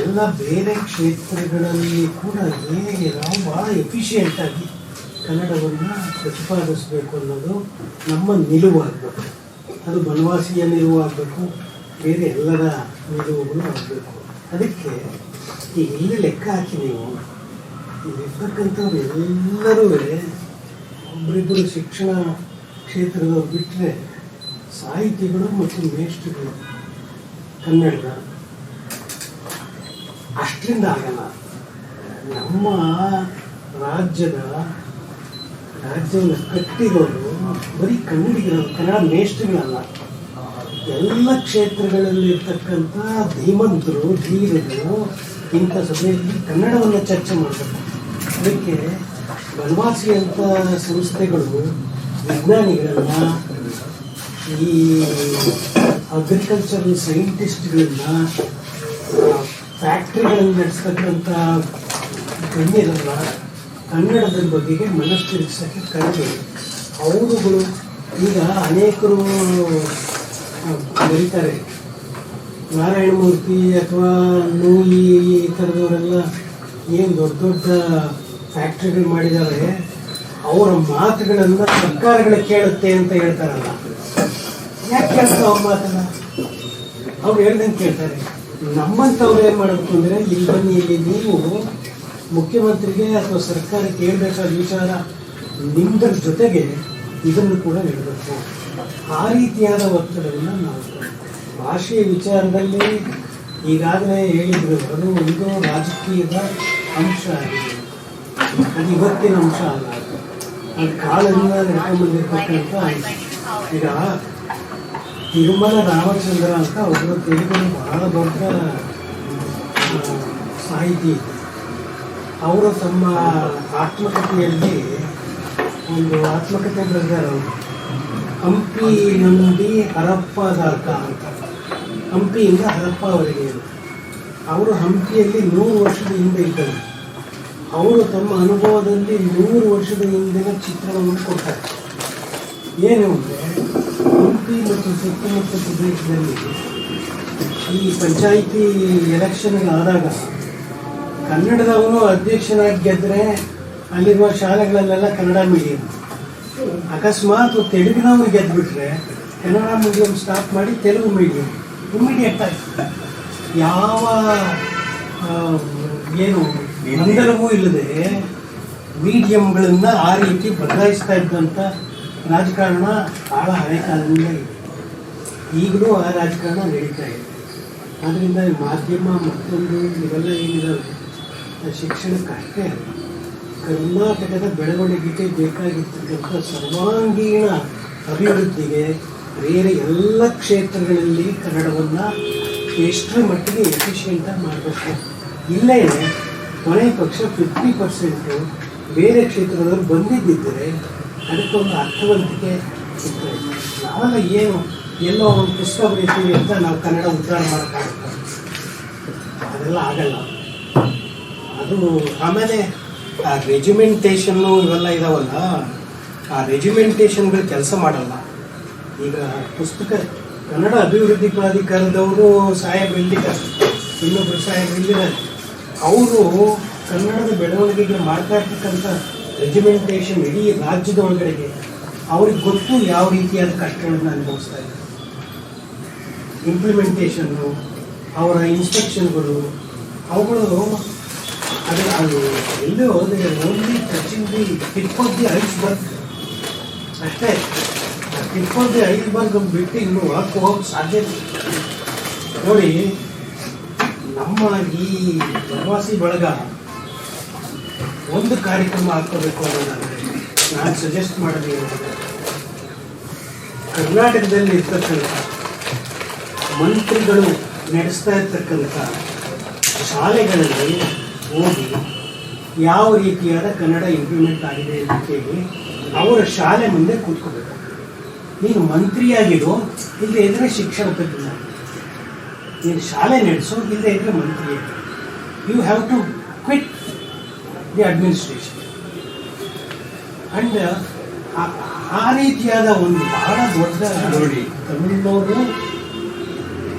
ಎಲ್ಲ ಬೇರೆ ಕ್ಷೇತ್ರಗಳಲ್ಲಿ ಕೂಡ ಹೇಗೆ ನಾವು ಭಾಳ ಎಫಿಷಿಯೆಂಟಾಗಿ ಕನ್ನಡವನ್ನು ಪ್ರತಿಪಾದಿಸಬೇಕು ಅನ್ನೋದು ನಮ್ಮ ನಿಲುವಾಗಬೇಕು. ಅದು ಬನವಾಸಿಯ ನಿಲುವು ಆಗಬೇಕು ಬೇರೆ ಎಲ್ಲರ ನಿಲುವುಗಳು ಆಗಬೇಕು. ಅದಕ್ಕೆ ಈಗ ಇಲ್ಲಿ ಲೆಕ್ಕ ಹಾಕಿ ನೀವು ಇಲ್ಲಿರ್ತಕ್ಕಂಥವ್ರು ಎಲ್ಲರೂ ಒಬ್ಬರಿಬ್ಬರು ಶಿಕ್ಷಣ ಕ್ಷೇತ್ರದವ್ರು ಬಿಟ್ಟರೆ ಸಾಹಿತಿಗಳು ಮತ್ತು ಮೇಷ್ಟ್ರಿಗಳು, ಕನ್ನಡದ ಅಷ್ಟರಿಂದ ಆಗಲ್ಲ. ನಮ್ಮ ರಾಜ್ಯದ ರಾಜ್ಯವನ್ನು ಕಟ್ಟಿರೋರು ಬರೀ ಕನ್ನಡಿಗರ, ಕನ್ನಡ ಮೇಷ್ಟಿಗಳಲ್ಲ ಎಲ್ಲ ಕ್ಷೇತ್ರಗಳಲ್ಲಿ ಇರ್ತಕ್ಕಂಥ ಧೀಮಂತರು, ಧೀರರು ಇಂಥ ಸಭೆಯಲ್ಲಿ ಕನ್ನಡವನ್ನು ಚರ್ಚೆ ಮಾಡಬೇಕು ಅದಕ್ಕೆ ಬನವಾಸಿ ಅಂತ ಸಂಸ್ಥೆಗಳು, ವಿಜ್ಞಾನಿಗಳನ್ನ ಈ ಅಗ್ರಿಕಲ್ಚರಲ್ ಸೈಂಟಿಸ್ಟ್ಗಳನ್ನ ಫ್ಯಾಕ್ಟ್ರಿಗಳನ್ನು ನಡೆಸ್ತಕ್ಕಂಥ ಗಣ್ಯರಲ್ಲ ಕನ್ನಡದ ಬಗ್ಗೆ ಮನಸ್ಸು ತಿರುಗಿಸೋಕ್ಕೆ ಕರೆದು ಅವರುಗಳು ಈಗ ಅನೇಕರು ಬರೀತಾರೆ. ನಾರಾಯಣಮೂರ್ತಿ ಅಥವಾ ನೂಲಿ ಈ ಥರದವರೆಲ್ಲ ಏನು ದೊಡ್ಡ ದೊಡ್ಡ ಫ್ಯಾಕ್ಟ್ರಿಗಳು ಮಾಡಿದ್ದಾರೆ ಅವರ ಮಾತುಗಳನ್ನು ಸರ್ಕಾರಗಳು ಕೇಳುತ್ತೆ ಅಂತ ಹೇಳ್ತಾರಲ್ಲ. ಯಾಕೆ ಕೇಳ್ತಾರೆ ಅವ್ರ ಮಾತನ್ನ? ಅವ್ರು ಹೇಳ್ದಂಗೆ ಕೇಳ್ತಾರೆ. ನಮ್ಮಂಥವ್ರು ಏನು ಮಾಡಬೇಕು ಅಂದರೆ ಇಲ್ಲಿ ಬನ್ನಿ ಇಲ್ಲಿ ನೀವು ಮುಖ್ಯಮಂತ್ರಿಗೆ ಅಥವಾ ಸರ್ಕಾರಕ್ಕೆ ಹೇಳ್ಬೇಕಾದ ವಿಚಾರ ನಿಮ್ಮದ್ರ ಜೊತೆಗೆ ಇದನ್ನು ಕೂಡ ಹೇಳಬೇಕು ಆ ರೀತಿಯಾದ ಒತ್ತಡವನ್ನು ನಾವು ಭಾಷೆಯ ವಿಚಾರದಲ್ಲಿ ಈಗಾಗಲೇ ಹೇಳಿದ್ರು ಅದು ಒಂದು ರಾಜಕೀಯದ ಅಂಶ ಆಗಿದೆ. ಅದು ಇವತ್ತಿನ ಅಂಶ ಅಲ್ಲ. ಅದು ಕಾಲದಿಂದ ನಡ್ಕೊಂಡ್ಬಂದಿರ್ತಕ್ಕಂಥ ಈಗ ತಿರುಮಲ ರಾಮಚಂದ್ರ ಅಂತ ಒಬ್ಬರು ತೆಲುಗಿನ ಬಹಳ ದೊಡ್ಡ ಸಾಹಿತಿ. ಅವರು ತಮ್ಮ ಆತ್ಮಕಥೆಯಲ್ಲಿ ಒಂದು ಆತ್ಮಕಥೆ ಬರೆದಾರೆ ಹಂಪಿ ನಂಬಿ ಹರಪ್ಪದಾತ ಅಂತ. ಹಂಪಿಯಿಂದ ಹರಪ್ಪವರೆಗೆ ಅವರಿಗೆ ಅವರು ಹಂಪಿಯಲ್ಲಿ ನೂರು ವರ್ಷದ ಹಿಂದೆ ಇದ್ದರು. ಅವರು ತಮ್ಮ ಅನುಭವದಲ್ಲಿ ನೂರು ವರ್ಷದ ಹಿಂದಿನ ಚಿತ್ರಣವನ್ನು ಕೊಡ್ತಾರೆ. ಏನು ಅಂದರೆ ಹಂಪಿ ಮತ್ತು ಸುತ್ತಮುತ್ತ ಪ್ರದೇಶದಲ್ಲಿ ಈ ಪಂಚಾಯಿತಿ ಎಲೆಕ್ಷನ್ಗಳಾದಾಗ ಕನ್ನಡದವನು ಅಧ್ಯಕ್ಷನಾಗಿ ಗೆದ್ದರೆ ಅಲ್ಲಿರುವ ಶಾಲೆಗಳಲ್ಲೆಲ್ಲ ಕನ್ನಡ ಮೀಡಿಯಂ. ಅಕಸ್ಮಾತ್ ತೆಲುಗಿನವ್ರು ಗೆದ್ದುಬಿಟ್ರೆ ಕನ್ನಡ ಮೀಡಿಯಂ ಸ್ಟಾಪ್ ಮಾಡಿ ತೆಲುಗು ಮೀಡಿಯಂ. ಇಮಿಡಿಯೇಟ್ ಆಗಿ ಯಾವ ಏನು ಗೊಂದಲವೂ ಇಲ್ಲದೆ ಮೀಡಿಯಂಗಳನ್ನು ಆ ರೀತಿ ಬದಲಾಯಿಸ್ತಾ ಇದ್ದಂಥ ರಾಜಕಾರಣ ಭಾಳ ಹಳೆ ಕಾಲದಿಂದ ಇದೆ. ಈಗಲೂ ಆ ರಾಜಕಾರಣ ನಡೀತಾ ಇದೆ. ಆದ್ದರಿಂದ ಮಾಧ್ಯಮ ಮತ್ತೊಂದು ಇವೆಲ್ಲ ಏನಿದಾವೆ? ಶಿಕ್ಷಣಕ್ಕಷ್ಟೇ ಕರ್ನಾಟಕದ ಬೆಳವಣಿಗೆಗೆ ಬೇಕಾಗಿರ್ತಕ್ಕಂಥ ಸರ್ವಾಂಗೀಣ ಅಭಿವೃದ್ಧಿಗೆ ಬೇರೆ ಎಲ್ಲ ಕ್ಷೇತ್ರಗಳಲ್ಲಿ ಕನ್ನಡವನ್ನು ಎಷ್ಟರ ಮಟ್ಟಿಗೆ ಎಫಿಷಿಯೆಂಟಾಗಿ ಮಾಡಬೇಕು? ಇಲ್ಲೇ ಕೊನೆ ಪಕ್ಷ ಫಿಫ್ಟಿ ಪರ್ಸೆಂಟು ಬೇರೆ ಕ್ಷೇತ್ರದವರು ಬಂದಿದ್ದಿದ್ದರೆ ಅದಕ್ಕೊಂದು ಅರ್ಥವಂತಿಕೆ ಸಿಗ್ತದೆ ನಾವಾಗ ಏನು, ಎಲ್ಲೋ ಒಂದು ಪುಸ್ತಕ ಬರೀತೀವಿ ಅಂತ ನಾವು ಕನ್ನಡ ಉದ್ಧಾರ ಮಾಡೋಕ್ಕಾಗುತ್ತೆ? ಅದೆಲ್ಲ ಆಗಲ್ಲ. ಅದು ಆಮೇಲೆ ಆ ರೆಜಿಮೆಂಟೇಷನ್ನು ಇವೆಲ್ಲ ಇದಾವಲ್ಲ, ಆ ರೆಜಿಮೆಂಟೇಷನ್ಗಳು ಕೆಲಸ ಮಾಡಲ್ಲ. ಈಗ ಪುಸ್ತಕ, ಕನ್ನಡ ಅಭಿವೃದ್ಧಿ ಪ್ರಾಧಿಕಾರದವರು ಸಾಹೇಬ್ ಇಲ್ಲಿದ್ದಾರೆ. ಇನ್ನೊಬ್ಬರು ಸಾಹೇಬ್ ಇಲ್ಲಿದ್ದಾರೆ. ಅವರು ಕನ್ನಡದ ಬೆಳವಣಿಗೆಗೆ ಮಾಡ್ತಾ ಇರ್ತಕ್ಕಂಥ ರೆಜಿಮೆಂಟೇಷನ್ ಇಡೀ ರಾಜ್ಯದ ಒಳಗಡೆಗೆ ಅವ್ರಿಗೆ ಗೊತ್ತು ಯಾವ ರೀತಿಯಾದ ಕಷ್ಟಗಳನ್ನು ಅನುಭವಿಸ್ತಾ ಇದ್ದಾರೆ. ಇಂಪ್ಲಿಮೆಂಟೇಷನ್ನು ಅವರ ಇನ್ಸ್ಟ್ರಕ್ಷನ್ಗಳು ಅವುಗಳು ಅದು ಅದು ಎಲ್ಲೋ only touching the tip of the iceberg. ಅಷ್ಟೇ ಟಿಪ್ ಆಫ್ ದಿ ಐಸ್ಬರ್ಗ್ ಬಿಟ್ಟು ಇನ್ನು ಹೊರಕ್ಕೆ ಹೋಗಕ್ಕೆ ಸಾಧ್ಯ ನೋಡಿ, ನಮ್ಮ ಈ ಪ್ರವಾಸಿ ಬಳಗ ಒಂದು ಕಾರ್ಯಕ್ರಮ ಹಾಕೋಬೇಕು ಅನ್ನೋದಾದರೆ ನಾನು ಸಜೆಸ್ಟ್ ಮಾಡೋದು ಏನಂದರೆ, ಕರ್ನಾಟಕದಲ್ಲಿ ಇರ್ತಕ್ಕಂಥ ಮಂತ್ರಿಗಳು ನಡೆಸ್ತಾ ಇರ್ತಕ್ಕಂಥ ಶಾಲೆಗಳಲ್ಲಿ ಹೋಗಿ ಯಾವ ರೀತಿಯಾದ ಕನ್ನಡ ಇಂಪ್ಲಿಮೆಂಟ್ ಆಗಿದೆ ಅಂತ ಕೇಳಿ ಅವರ ಶಾಲೆ ಮುಂದೆ ಕೂತ್ಕೋಬೇಕು. ನೀನು ಮಂತ್ರಿಯಾಗಿರೋ ಇಲ್ಲದೆ ಇದ್ರೆ ಶಿಕ್ಷಣ ತಜ್ಞ. ನೀನು ಶಾಲೆ ನಡೆಸೋ ಇಲ್ಲದೆ ಇದ್ರೆ ಮಂತ್ರಿ. You have to quit the administration and ಆ ರೀತಿಯಾದ ಒಂದು ಬಹಳ ದೊಡ್ಡ ನೋಡಿ. ತಮಿಳ್ನವರು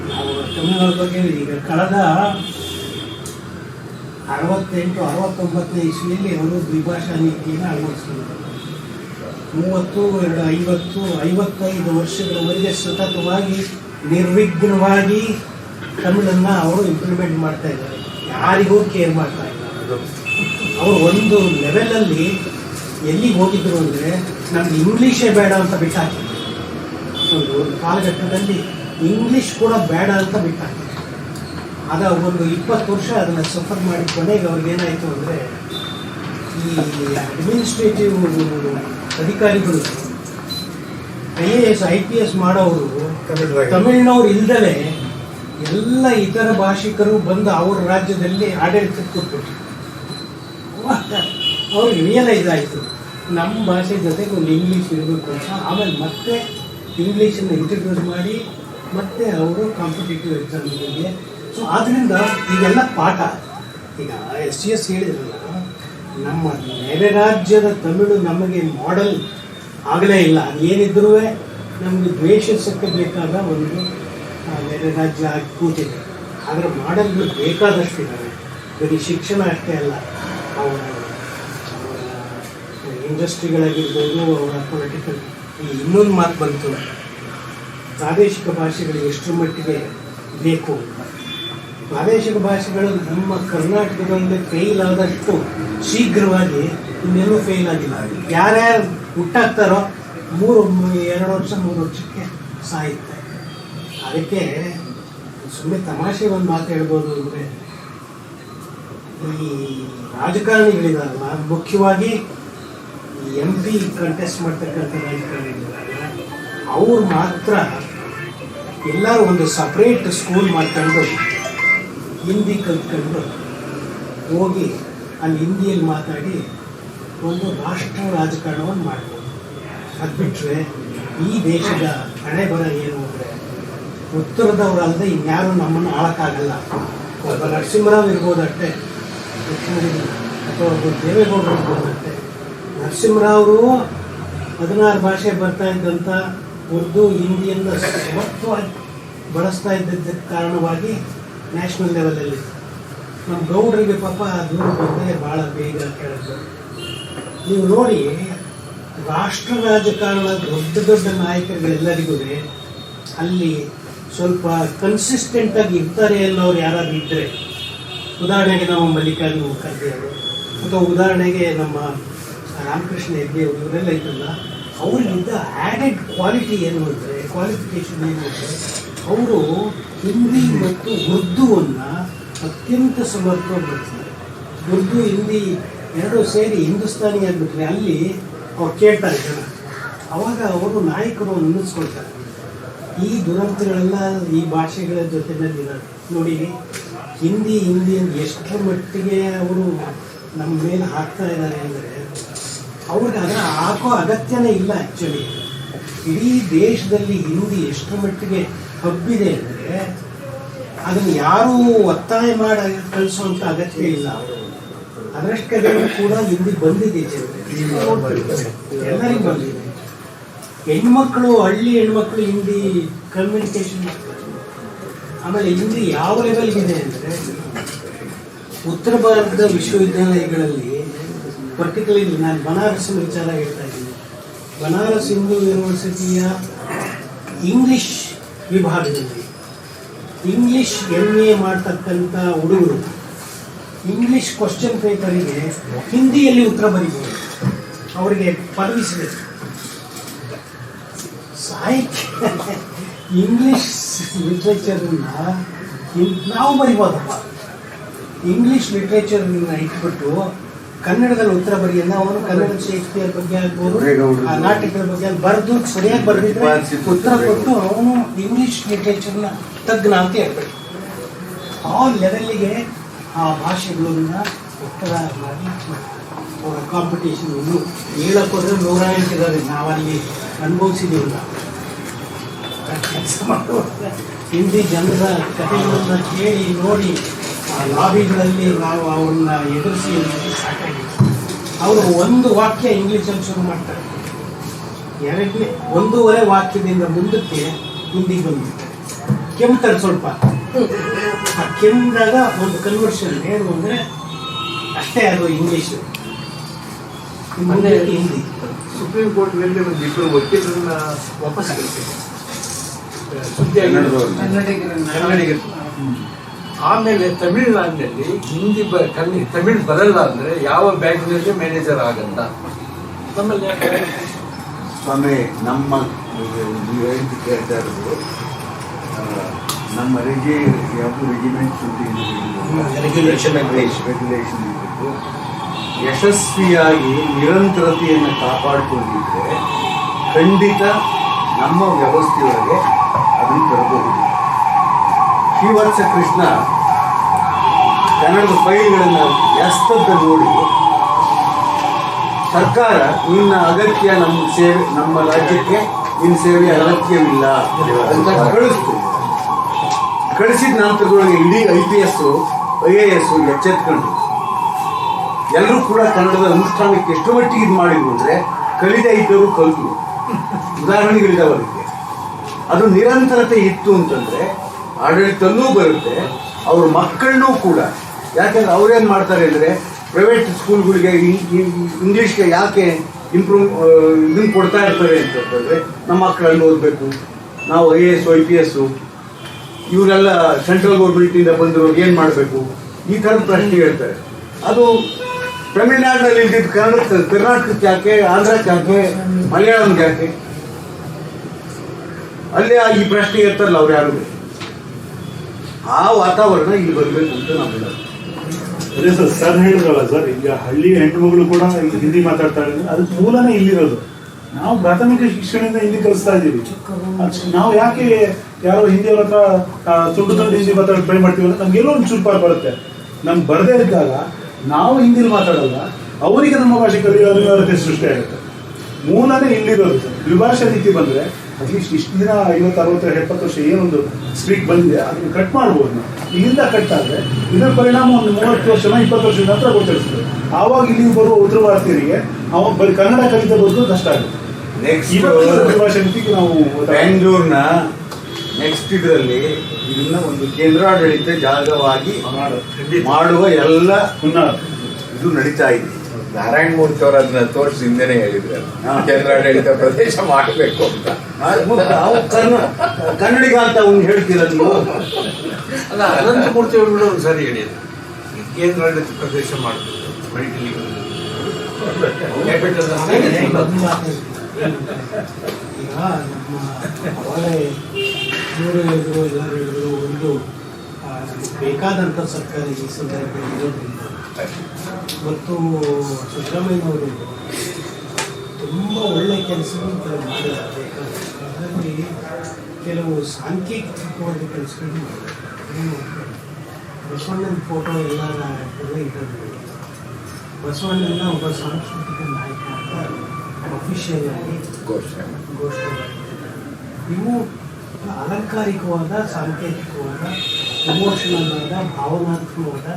ನಾವು ತಮಿಳ್ನವ್ರ ಬಗ್ಗೆ ಈಗ ಕಳೆದ ಅರವತ್ತೆಂಟು, ಅರವತ್ತೊಂಬತ್ತನೇ ಇಸ್ವಿಯಲ್ಲಿ ಅವರು ದ್ವಿಭಾಷಾ ನೀತಿಯನ್ನು ಅಳವಡಿಸಿದರು ಮೂವತ್ತು, ಎರಡು ಐವತ್ತು, ಐವತ್ತೈದು ವರ್ಷಗಳವರೆಗೆ ಸತತವಾಗಿ, ನಿರ್ವಿಘ್ನವಾಗಿ ತಮಿಳನ್ನು ಅವರು ಇಂಪ್ಲಿಮೆಂಟ್ ಮಾಡ್ತಾ ಇದ್ದಾರೆ. ಯಾರಿಗೂ ಕೇರ್ ಮಾಡ್ತಾ ಇಲ್ಲ. ಅವರು ಒಂದು ಲೆವೆಲಲ್ಲಿ ಎಲ್ಲಿಗೆ ಹೋಗಿದ್ರು ಅಂದರೆ ನಮ್ಗೆ ಇಂಗ್ಲೀಷೇ ಬೇಡ ಅಂತ ಬಿಟ್ಟಾಕಿದ್ರು ಒಂದು ಕಾಲಘಟ್ಟದಲ್ಲಿ ಇಂಗ್ಲೀಷ್ ಕೂಡ ಬೇಡ ಅಂತ ಬಿಟ್ಟಾಕಿದ್ರು ಆಗ ಒಂದು ಇಪ್ಪತ್ತು ವರ್ಷ ಅದನ್ನು ಸಫರ್ ಮಾಡಿ ಕೊನೆಗೆ ಅವ್ರಿಗೆ ಏನಾಯಿತು ಅಂದರೆ ಈ ಅಡ್ಮಿನಿಸ್ಟ್ರೇಟಿವ್ ಅಧಿಕಾರಿಗಳು I A S I P S ಮಾಡೋರು ತಮಿಳ್ನವ್ರು ಇಲ್ದಲೆ ಎಲ್ಲ ಇತರ ಭಾಷಿಕರು ಬಂದು ಅವ್ರ ರಾಜ್ಯದಲ್ಲಿ ಆಡಳಿತಕ್ಕೆ ಕೂತ್ಬಿಟ್ರು ಅವಾಗ ಅವ್ರಿಗೆ ರಿಯಲೈಸ್ ಆಯಿತು. ನಮ್ಮ ಭಾಷೆ ಜೊತೆಗೆ ಒಂದು ಇಂಗ್ಲೀಷ್ ಇರಬೇಕು ಅಂತ. ಆಮೇಲೆ ಮತ್ತೆ ಇಂಗ್ಲೀಷನ್ನು ಇಂಟ್ರಡ್ಯೂಸ್ ಮಾಡಿ ಮತ್ತೆ ಅವರು ಕಾಂಪಿಟೇಟಿವ್ ಎಕ್ಸಾಮ್ಗಳಿಗೆ ಸೊ ಆದ್ದರಿಂದ ಈಗೆಲ್ಲ ಪಾಠ. ಈಗ ಎಸ್ ಸಿ ಎಸ್ ಹೇಳಿದ್ರಲ್ಲ, ನಮ್ಮ ನೆರೆ ರಾಜ್ಯದ ತಮಿಳು ನಮಗೆ ಮಾಡೆಲ್ ಆಗಲೇ ಇಲ್ಲ. ಏನಿದ್ರೂ ನಮಗೆ ದ್ವೇಷಿಸಕ್ಕೆ ಬೇಕಾದ ಒಂದು ನೆರೆ ರಾಜ್ಯ ಆಗಿ ಕೂತಿದೆ ಆದರೆ ಮಾಡೆಲ್ಗಳು ಬೇಕಾದಷ್ಟಿದ್ದಾವೆ ಬರೀ ಶಿಕ್ಷಣ ಅಷ್ಟೇ ಅಲ್ಲ. ಅವರ ಇಂಡಸ್ಟ್ರಿಗಳಾಗಿರ್ಬೋದು ಅವರ ಪೊಲಿಟಿಕಲ್ ಈ ಇನ್ನೊಂದು ಮಾತು ಬಂತು. ಪ್ರಾದೇಶಿಕ ಭಾಷೆಗಳು ಎಷ್ಟು ಮಟ್ಟಿಗೆ ಬೇಕು ಪ್ರಾದೇಶಿಕ ಭಾಷೆಗಳು ನಮ್ಮ ಕರ್ನಾಟಕದಲ್ಲಿ ಫೇಲ್ ಆದಷ್ಟು ಶೀಘ್ರವಾಗಿ ಇನ್ನೆಲ್ಲೂ ಫೇಲ್ ಆಗಿಲ್ಲ. ಯಾರ್ಯಾರು ಹುಟ್ಟಾಗ್ತಾರೋ ಮೂರು, ಎರಡು ವರ್ಷ, ಮೂರು ವರ್ಷಕ್ಕೆ ಸಾಯುತ್ತೆ. ಅದಕ್ಕೆ ಸುಮ್ಮನೆ ತಮಾಷೆ ಒಂದು ಮಾತು ಹೇಳ್ಬೋದು ಅಂದರೆ ಈ ರಾಜಕಾರಣಿಗಳಿದಾರಲ್ಲ, ಮುಖ್ಯವಾಗಿ ಎಂ ಪಿ ಕಂಟೆಸ್ಟ್ ಮಾಡ್ತಕ್ಕಂಥ ಅವ್ರು ಮಾತ್ರ ಎಲ್ಲರೂ ಒಂದು ಸಪ್ರೇಟ್ ಸ್ಕೂಲ್ ಮಾಡ್ಕೊಂಡು ಹಿಂದಿ ಕಲ್ತ್ಕೊಂಡು ಹೋಗಿ ಅಲ್ಲಿ ಹಿಂದಿಯಲ್ಲಿ ಮಾತಾಡಿ ಒಂದು ರಾಷ್ಟ್ರ ರಾಜಕಾರಣವನ್ನು ಮಾಡ್ಬೋದು. ಅದು ಬಿಟ್ಟರೆ ಈ ದೇಶದ ಹಣೆ ಬರ ಏನು ಅಂದರೆ ಉತ್ತರದವರಲ್ಲದೆ ಇನ್ಯಾರು ನಮ್ಮನ್ನು ಆಳಕ್ಕಾಗಲ್ಲ. ಒಬ್ಬ ನರಸಿಂಹರಾವ್ ಇರ್ಬೋದು ಅಷ್ಟೇ. ಅಥವಾ ಒಬ್ಬ ದೇವೇಗೌಡರು ಇರ್ಬೋದಷ್ಟೇ ನರಸಿಂಹರಾವರು ಹದಿನಾರು ಭಾಷೆ ಬರ್ತಾ ಇದ್ದಂಥ ಉರ್ದು, ಹಿಂದಿಯನ್ನು ಸಮರ್ಥವಾಗಿ ಬಳಸ್ತಾ ಇದ್ದಿದ್ದಕ್ಕೆ ಕಾರಣವಾಗಿ ನ್ಯಾಷನಲ್ ಲೆವೆಲಲ್ಲಿ ನಮ್ಮ ಗೌಡರಿಗೆ ಪಾಪ ದೂರ ಬಂದರೆ ಭಾಳ ಬೇಗ ಕೇಳಿದ್ರು ನೀವು ನೋಡಿ, ರಾಷ್ಟ್ರ ರಾಜಕಾರಣ ದೊಡ್ಡ ದೊಡ್ಡ ನಾಯಕರುಗಳೆಲ್ಲರಿಗೂ ಅಲ್ಲಿ ಸ್ವಲ್ಪ ಕನ್ಸಿಸ್ಟೆಂಟಾಗಿ ಇರ್ತಾರೆ ಅನ್ನೋರು ಯಾರಾದರೂ ಇದ್ದರೆ ಉದಾಹರಣೆಗೆ ನಮ್ಮ ಮಲ್ಲಿಕಾರ್ಜುನ ಖರ್ಗೆ ಅವರು, ಅಥವಾ ಉದಾಹರಣೆಗೆ ನಮ್ಮ ರಾಮಕೃಷ್ಣ ಹೆಗ್ಡೆ ಇವರೆಲ್ಲ ಇದ್ದಲ್ಲ ಅವರಿಗಿದ್ದ ಆ್ಯಡೆಡ್ ಕ್ವಾಲಿಟಿ ಏನು ಅಂದರೆ ಕ್ವಾಲಿಫಿಕೇಷನ್ ಏನು ಅಂದರೆ, ಅವರು ಹಿಂದಿ ಮತ್ತು ಉರ್ದುವನ್ನು ಅತ್ಯಂತ ಸಮರ್ಥವಾಗಿ ಬರ್ತಾರೆ ಉರ್ದು, ಹಿಂದಿ ಎರಡೂ ಸೇರಿ ಹಿಂದೂಸ್ತಾನಿ ಆಗಿಬಿಟ್ರೆ ಅಲ್ಲಿ ಅವ್ರು ಕೇಳ್ತಾರೆ ಜನ. ಅವಾಗ ಅವರು ನಾಯಕರು ಅನ್ನಿಸ್ಕೊಳ್ತಾರೆ ಈ ದುರಂತಗಳೆಲ್ಲ, ಈ ಭಾಷೆಗಳ ಜೊತೆನಲ್ಲಿ ನೋಡಿ ಹಿಂದಿ ಹಿಂದಿ ಎಷ್ಟು ಮಟ್ಟಿಗೆ ಅವರು ನಮ್ಮ ಮೇಲೆ ಹಾಕ್ತಾ ಇದ್ದಾರೆ ಅಂದರೆ ಅವ್ರಿಗೆ ಅದರ ಹಾಕೋ ಅಗತ್ಯನೇ ಇಲ್ಲ ಆ್ಯಕ್ಚುಲಿ ಇಡೀ ದೇಶದಲ್ಲಿ ಹಿಂದಿ ಎಷ್ಟು ಮಟ್ಟಿಗೆ ಹಬ್ಬಿದೆ ಅಂದರೆ ಅದನ್ನು ಯಾರೂ ಒತ್ತಾಯ ಮಾಡಿ ಕಳಿಸುವಂಥ ಅಗತ್ಯ ಇಲ್ಲ. ಅದರಷ್ಟು ಕಡೆ ಹಿಂದಿ ಬಂದಿದೆ ಎಲ್ಲರಿಗೂ ಬಂದಿದೆ. ಹೆಣ್ಮಕ್ಳು, ಹಳ್ಳಿ ಹೆಣ್ಮಕ್ಳು ಹಿಂದಿ ಕಮ್ಯುನಿಕೇಶನ್ ಆಮೇಲೆ ಹಿಂದಿ ಯಾವ ಲೆವೆಲ್ಗಿದೆ ಅಂದರೆ ಉತ್ತರ ಭಾರತದ ವಿಶ್ವವಿದ್ಯಾಲಯಗಳಲ್ಲಿ ಪರ್ಟಿಕ್ಯುಲರ್ಲಿ ನಾನು ಬನಾರಸ್ ವಿಚಾರ ಹೇಳ್ತಾ ಇದ್ದೀನಿ. ಬನಾರಸ್ ಹಿಂದೂ ಯೂನಿವರ್ಸಿಟಿಯ ಇಂಗ್ಲಿಷ್ ವಿಭಾಗದಲ್ಲಿ ಇಂಗ್ಲಿಷ್ ಎಂ ಎ ಮಾಡ್ತಕ್ಕಂಥ ಹುಡುಗರು ಇಂಗ್ಲಿಷ್ ಕ್ವಶನ್ ಪೇಪರಿಗೆ ಹಿಂದಿಯಲ್ಲಿ ಉತ್ತರ ಬರೀಬೋದು. ಅವರಿಗೆ ಸಿಗುತ್ತೆ. ಸಾಹಿತ್ಯ ಇಂಗ್ಲಿಷ್ ಲಿಟ್ರೇಚರನ್ನ ನಾವು ಬರಿಬೋದಪ್ಪ. ಇಂಗ್ಲಿಷ್ ಲಿಟ್ರೇಚರ್ನ ಇಟ್ಬಿಟ್ಟು ಕನ್ನಡದಲ್ಲಿ ಉತ್ತರ ಬರೆಯಲ್ಲ ಅವನು ಕನ್ನಡ ಶೇಕ್ಸ್ಪಿಯರ್ ಬಗ್ಗೆ ಆಗ್ಬೋದು ಆ ನಾಟಕದ ಬಗ್ಗೆ ಬರೆದು ಸರಿಯಾಗಿ ಬರೆದಿದ್ರೆ ಉತ್ತರ ಕೊಟ್ಟು ಅವನು ಇಂಗ್ಲಿಷ್ ಲಿಟ್ರೇಚರ್ನ ತಜ್ಞ ಅಂತ ಹೇಳ್ಬೇಕು. ಆ ಲೆವೆಲ್ಲಿಗೆ ಆ ಭಾಷೆಗಳನ್ನ ಉತ್ತರ ಮಾಡಿ ಅವರ ಕಾಂಪಿಟೇಷನ್ ಇನ್ನು ಹೇಳಕ್ಕೋದ್ರೆ ನೂರ ಎಂಟಿದ್ದಾರೆ ನಾವಲ್ಲಿ ಅನುಭವಿಸಿದ್ದೀವಿ ನಾವು ಕೆಲಸ ಮಾಡುವ ಹಿಂದಿ ಜನರ ಕಥೆಗಳನ್ನ ಕೇಳಿ ನೋಡಿ ಆ ಲಾಬಿಗಳಲ್ಲಿ ನಾವು ಅವ್ರನ್ನ ಎದುರಿಸಿ ಸಾಕಾಗಿದೆ ಅವರು ಒಂದು ವಾಕ್ಯ ಇಂಗ್ಲೀಷಲ್ಲಿ ಶುರು ಮಾಡ್ತಾರೆ. ಎರಡನೇ ಒಂದೂವರೆ ವಾಕ್ಯದಿಂದ ಮುಂದಕ್ಕೆ ಹಿಂದಿ ಬಂದ್ಬಿಡ್ತಾರೆ. ಕೆಮ್ತಾರೆ ಸ್ವಲ್ಪ. ಆ ಕೆಮ್ಮಿದಾಗ ಒಂದು ಕನ್ವರ್ಷನ್ ಏನು ಅಂದರೆ ಅಷ್ಟೇ ಅದು ಇಂಗ್ಲೀಷ್ ಮುಂದೆ ಹಿಂದಿ. ಸುಪ್ರೀಂ ಕೋರ್ಟ್ ಮೇಲೆ ಒಂದು ಇಬ್ಬರು ವಕೀಲರನ್ನ ವಾಪಸ್ ಕಳಿಸಿದ್ರು. ಸುದ್ದಿ ಕನ್ನಡಿಗರು. ಆಮೇಲೆ ತಮಿಳ್ನಾಡಿನಲ್ಲಿ ಹಿಂದಿ ಬ ಕನ್ನಡ ತಮಿಳ್ ಬರಲ್ಲ ಅಂದ್ರೆ ಯಾವ ಬ್ಯಾಂಕ್ನಲ್ಲಿ ಮ್ಯಾನೇಜರ್ ಆಗಲ್ಲ ನಮ್ಮಲ್ಲಿ ಸ್ವಾಮಿ ನಮ್ಮ ನೀವು ಹೇಳಿದ್ದು ಕೇಳ್ತಾ ಇರೋದು ನಮ್ಮ ರೆಜಿ ಯಾವುದು ರೆಜಿಮೆಂಟ್ ರೆಗ್ಯುಲೇಷನ್. ರೆಗ್ಯುಲೇಷನ್ ಯಶಸ್ವಿಯಾಗಿ ನಿರಂತರತೆಯನ್ನು ಕಾಪಾಡಿಕೊಂಡಿದ್ರೆ ಖಂಡಿತ ನಮ್ಮ ವ್ಯವಸ್ಥೆಯೊಳಗೆ ಅದನ್ನು ತರಬಹುದು. ಶ್ರೀವತ್ಸ ಕೃಷ್ಣ ಕನ್ನಡದ ಫೈಲ್ಗಳನ್ನು ವ್ಯಸ್ತದ ನೋಡಿ. ಸರ್ಕಾರ ನಿನ್ನ ಅಗತ್ಯ ನಮ್ಮ ಸೇವೆ, ನಮ್ಮ ರಾಜ್ಯಕ್ಕೆ ನಿನ್ನ ಸೇವೆಯ ಅಗತ್ಯವಿಲ್ಲ ಅಂತ ಕಳಿಸ್ತು. ಕಳಿಸಿದ ನಂತರದೊಳಗೆ ಇಡೀ I P S, I A S ಎಚ್ಚೆತ್ಕೊಂಡು ಎಲ್ಲರೂ ಕೂಡ ಕನ್ನಡದ ಅನುಷ್ಠಾನಕ್ಕೆ ಎಷ್ಟು ಮಟ್ಟಿಗೆ ಇದು ಮಾಡಿದ್ರು ಅಂದರೆ ಕಲಿದೇ ಇದ್ದವರು ಕಲಿತು ಉದಾಹರಣೆಗಳಿದಾವೆ ಅದಕ್ಕೆ. ಅದು ನಿರಂತರತೆ ಇತ್ತು ಅಂತಂದ್ರೆ ಆಡಳಿತಲ್ಲೂ ಬರುತ್ತೆ, ಅವ್ರ ಮಕ್ಕಳನ್ನೂ ಕೂಡ. ಯಾಕಂದ್ರೆ ಅವ್ರೇನು ಮಾಡ್ತಾರೆ ಅಂದರೆ ಪ್ರೈವೇಟ್ ಸ್ಕೂಲ್ಗಳಿಗೆ ಇಂಗ್ಲೀಷ್ಗೆ ಯಾಕೆ ಇಂಪ್ರೂವ್ ಇದನ್ನು ಕೊಡ್ತಾ ಇರ್ತಾರೆ ಅಂತಂತಂದರೆ ನಮ್ಮ ಮಕ್ಕಳಲ್ಲಿ ಓದಬೇಕು. ನಾವು I A S I P S ಇವರೆಲ್ಲ ಸೆಂಟ್ರಲ್ ಗೌರ್ಮೆಂಟಿಂದ ಬಂದಿರೋರು ಏನು ಮಾಡಬೇಕು? ಈ ಥರದ ಪ್ರಶ್ನೆ ಹೇಳ್ತಾರೆ. ಅದು ತಮಿಳ್ನಾಡಿನಲ್ಲಿ ಇದ್ದಿದ್ದು ಕನ್ನಡ ಕರ್ನಾಟಕಕ್ಕೆ ಯಾಕೆ, ಆಂಧ್ರಕ್ಕೆ ಯಾಕೆ, ಮಲಯಾಳಂಗೆ ಯಾಕೆ? ಅಲ್ಲೇ ಈ ಪ್ರಶ್ನೆ ಇರ್ತಾರಲ್ಲ ಅವ್ರು ಯಾರು? ಆ ವಾತಾವರಣ ಇಲ್ಲಿ ಬರಬೇಕು ಅಂತ ನಾವು ಹೇಳೋದು. ಅದೇ ಸರ್ ಸರ್ ಹೇಳಿದ್ರಲ್ಲ ಸರ್ ಈಗ ಹಳ್ಳಿ ಹೆಣ್ಣುಮಗಳು ಕೂಡ ಹಿಂದಿ ಮಾತಾಡ್ತಾರೆ ಇದ್ದಾರೆ. ಅದಕ್ಕೆ ಮೂಲನೇ ಇಲ್ಲಿರೋದು. ನಾವು ಪ್ರಾಥಮಿಕ ಶಿಕ್ಷಣದಿಂದ ಹಿಂದಿ ಕಲಿಸ್ತಾ ಇದ್ದೀವಿ. ನಾವು ಯಾಕೆ ಯಾರೋ ಹಿಂದಿಯವ್ರ ಹತ್ರ ಆ, ತುಂಡು ತುಂಡು ಹಿಂದಿ ಮಾತಾಡಿ ಟ್ರೈ ಮಾಡ್ತೀವಿ ಅಂದ್ರೆ ನಮ್ಗೆ ಎಲ್ಲೋ ಒಂದು ಬರುತ್ತೆ. ನಮ್ಗೆ ಬರದೇ ಇದ್ದಾಗ ನಾವು ಹಿಂದಿಲಿ ಮಾತಾಡಲ್ಲ ಅವರಿಗೆ ನಮ್ಮ ಭಾಷೆ ಕಲಿಯೋ ಅನಿವಾರ್ಯತೆ ಸೃಷ್ಟಿ ಆಗುತ್ತೆ. ಮೂಲನೇ ಇಲ್ಲಿರೋದು. ದ್ವಿಭಾಷಾ ರೀತಿ ಬಂದ್ರೆ ಅಟ್ಲೀಸ್ಟ್ ಇಷ್ಟು ದಿನ ಐವತ್ತು ಅರವತ್ತು ಎಪ್ಪತ್ತು ವರ್ಷ ಏನೊಂದು ಸ್ಟ್ರೀಕ್ ಬಂದಿದೆ ಅದನ್ನು ಕಟ್ ಮಾಡ್ಬೋದು ನಾವು. ಇಲ್ಲಿಂದ ಕಟ್ ಆದರೆ ಇದರ ಪರಿಣಾಮ ಒಂದು ಮೂವತ್ತು ವರ್ಷನ ಇಪ್ಪತ್ತು ವರ್ಷದ ನಂತರ ಗೊತ್ತಿರ್ತದೆ ಆವಾಗ ಇಲ್ಲಿ ಬರುವ ಉತ್ತರ ಭಾರತೀಯರಿಗೆ ಅವಾಗ ಬರೀ ಕನ್ನಡ ಕಲಿತ ಬರೋದು ಕಷ್ಟ ಆಗುತ್ತೆ. ನೆಕ್ಸ್ಟ್ ನಾವು ಬೆಂಗಳೂರಿನ ನೆಕ್ಸ್ಟ್ ಇದರಲ್ಲಿ ಇದನ್ನ ಒಂದು ಕೇಂದ್ರಾಡಳಿತ ಜಾಗವಾಗಿ ಮಾಡುವ ಎಲ್ಲ ಹುನ್ನಾರ. ಇದು ನಡೀತಾ ಇದೆ. ನಾರಾಯಣ ಮೂರ್ತಿ ಅವರು ಅದನ್ನ ತೋರಿಸಿ ಹಿಂದೆನೆ ಹೇಳಿದ್ರು. ಹಾ. ಕೇಂದ್ರಾಡಳಿತ ಪ್ರದೇಶ ಮಾಡಬೇಕು ಅಂತ. ಕನ್ನಡಿಗ ಅಂತ ಒಂದು ಹೇಳ್ತೀರ ನೀವು? ಅಲ್ಲ ಅನಂತಮೂರ್ತಿ ಅವರು ಕೂಡ ಒಂದು ಸಾರಿ ಹೇಳಿದ್ರು. ಕೇಂದ್ರಾಡಳಿತ ಪ್ರದೇಶ ಮಾಡಬೇಕು ಮಲ್ಟಿಲಿ ಕ್ಯಾಪಿಟಲ್ ಈಗ ನಮ್ಮ ಇವರು ಹೇಳಿದ್ರು ಎಲ್ಲರೂ ಹೇಳಿದ್ರು ಒಂದು ಬೇಕಾದಂಥ ಸರ್ಕಾರ ಈ ಸಂದರ್ಭದಲ್ಲಿ ಇರೋದ್ರಿಂದ. ಮತ್ತು ಸಿದ್ದರಾಮಯ್ಯನವರು ತುಂಬ ಒಳ್ಳೆ ಕೆಲಸವನ್ನು ಕೆಲವು ಮಾಡಿದ್ದಾರೆ. ಅದರಲ್ಲಿ ಕೆಲವು ಸಾಂಕೇತಿಕವಾದ ಕೆಲಸಗಳು ಮಾಡಿದ್ದಾರೆ. ಬಸವಣ್ಣನ ಫೋಟೋ ಎಲ್ಲ ಎಲ್ಲ ಬಸವಣ್ಣನ ಒಬ್ಬ ಸಾಂಸ್ಕೃತಿಕ ನಾಯಕ ಅಂತ ಅಫಿಷಿಯಲ್ ಆಗಿ ಘೋಷಣೆ ಘೋಷಣೆ ಇವು ಅಲಂಕಾರಿಕವಾದ, ಸಾಂಕೇತಿಕವಾದ ಎಮೋಷನಲ್ ಆದ, ಭಾವನಾತ್ಮಕವಾದ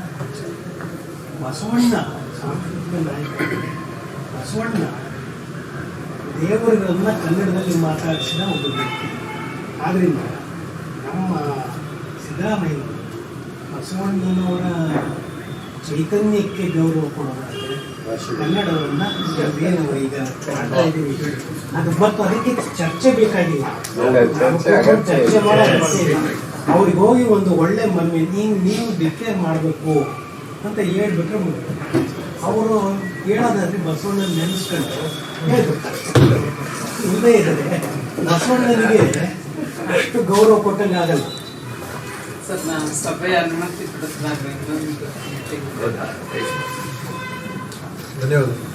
ಬಸವಣ್ಣ ಸಾಂಸ್ಕೃತಿಕ ನಾಯಕ ಬಸವಣ್ಣ ದೇವರುಗಳನ್ನ ಕನ್ನಡದಲ್ಲಿ ಮಾತಾಡಿಸಿದ ಒಬ್ಬ ವ್ಯಕ್ತಿ ಆದ್ದರಿಂದ ನಮ್ಮ ಸಿದ್ದರಾಮಯ್ಯ ಬಸವಣ್ಣನವರ ಚೈತನ್ಯಕ್ಕೆ ಗೌರವ ಕೊಡೋದಾದ್ರೆ ಕನ್ನಡವನ್ನ ಏನು ಈಗ ಮಾಡ್ತಾ ಇದ್ದೀವಿ ಅದು ಮತ್ತು ಅದಕ್ಕೆ ಚರ್ಚೆ ಬೇಕಾಗಿಲ್ಲ ಚರ್ಚೆ ಮಾಡೋ ಅವ್ರಿಗೆ ಹೋಗಿ ಒಂದು ಒಳ್ಳೆ ಮನವಿ ನೀವು ನೀವು ಡಿಕ್ಲೇರ್ ಮಾಡಬೇಕು. ಅಂತ ಹೇಳ್ಬಿಟ್ರೆ. ಅವರು ಹೇಳೋದಾದ್ರೆ ಬಸವಣ್ಣ ನೆನೆಸ್ಕೊಂಡು ಹೇಳ್ಬೇಕು ಇಲ್ಲದೇ ಇದ್ರೆ. ಬಸವಣ್ಣನಿಗೆ ಅಷ್ಟು ಗೌರವ ಕೊಟ್ಟಂಗೆ ಆಗಲ್ಲ. ಸರ್ ನಾನು ಸಭೆಯ ಅನುಮತಿ ಪಡಿಸಲಾಗಬೇಕು ಚಾನಲ್ನ